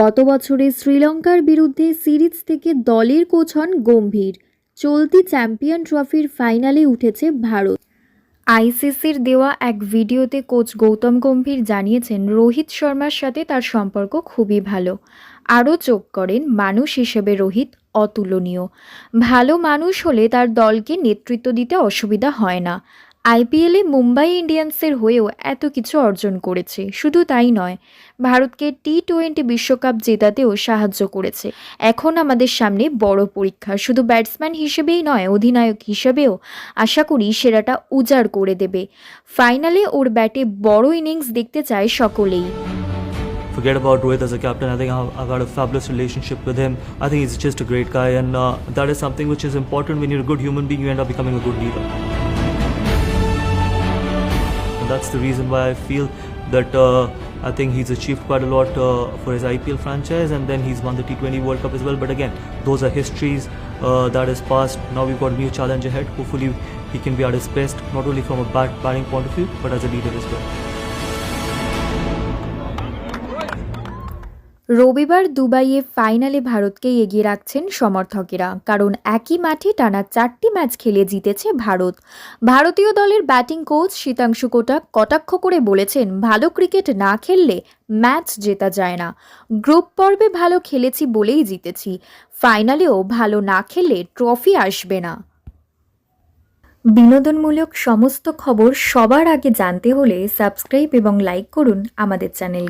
গত বছরে শ্রীলঙ্কার বিরুদ্ধে সিরিজ থেকে দলের কোচ হন গম্ভীর। চলতি চ্যাম্পিয়ন ট্রফির ফাইনালে উঠেছে ভারত। আইসিসির দেওয়া এক ভিডিওতে কোচ গৌতম গম্ভীর জানিয়েছেন, রোহিত শর্মার সাথে তার সম্পর্ক খুবই ভালো। আরও চোখ করেন মানুষ হিসেবে রোহিত অতুলনীয়। ভালো মানুষ হলে তার দলকে নেতৃত্ব দিতে অসুবিধা হয় না। আইপিএলে মুম্বাই ইন্ডিয়ান্সের হয়েও এত কিছু অর্জন করেছে শুধু তাই নয় ভারতকে টি টোয়েন্টি বিশ্বকাপ জেতাতেও সাহায্য করেছে এখন আমাদের সামনে বড় পরীক্ষা শুধু ব্যাটসম্যান হিসেবেই নয় অধিনায়ক হিসেবেও আশা করি সেরাটা উজাড় করে দেবে ফাইনালে ওর ব্যাটে বড় ইনিংস দেখতে চায় সকলেই forget about Rohit as a captain. I think I've, got a fabulous relationship with him. I think he's just a great guy, and uh, that is something which is important. When you're a good human being, you end up becoming a good leader. That's the reason why I feel that uh, I think he's achieved quite a lot uh, for his IPL franchise, and then he's won the T20 World Cup as well. But again, those are histories uh, that is past. Now we've got a new challenge ahead. Hopefully, he can be at his best, not only from a bat batting point of view, but as a leader as well. রবিবার দুবাইয়ে ফাইনালে ভারতকে এগিয়ে রাখছেন সমর্থকেরা, কারণ একই মাঠে টানা চারটি ম্যাচ খেলে জিতেছে ভারত। ভারতীয় দলের ব্যাটিং কোচ শীতাংশু কোটাক কটাক্ষ করে বলেছেন, ভালো ক্রিকেট না খেললে ম্যাচ জেতা যায় না। গ্রুপ পর্বে ভালো খেলেছি বলেই জিতেছি। ফাইনালেও ভালো না খেললে ট্রফি আসবে না। বিনোদনমূলক সমস্ত খবর সবার আগে জানতে হলে সাবস্ক্রাইব এবং লাইক করুন আমাদের চ্যানেল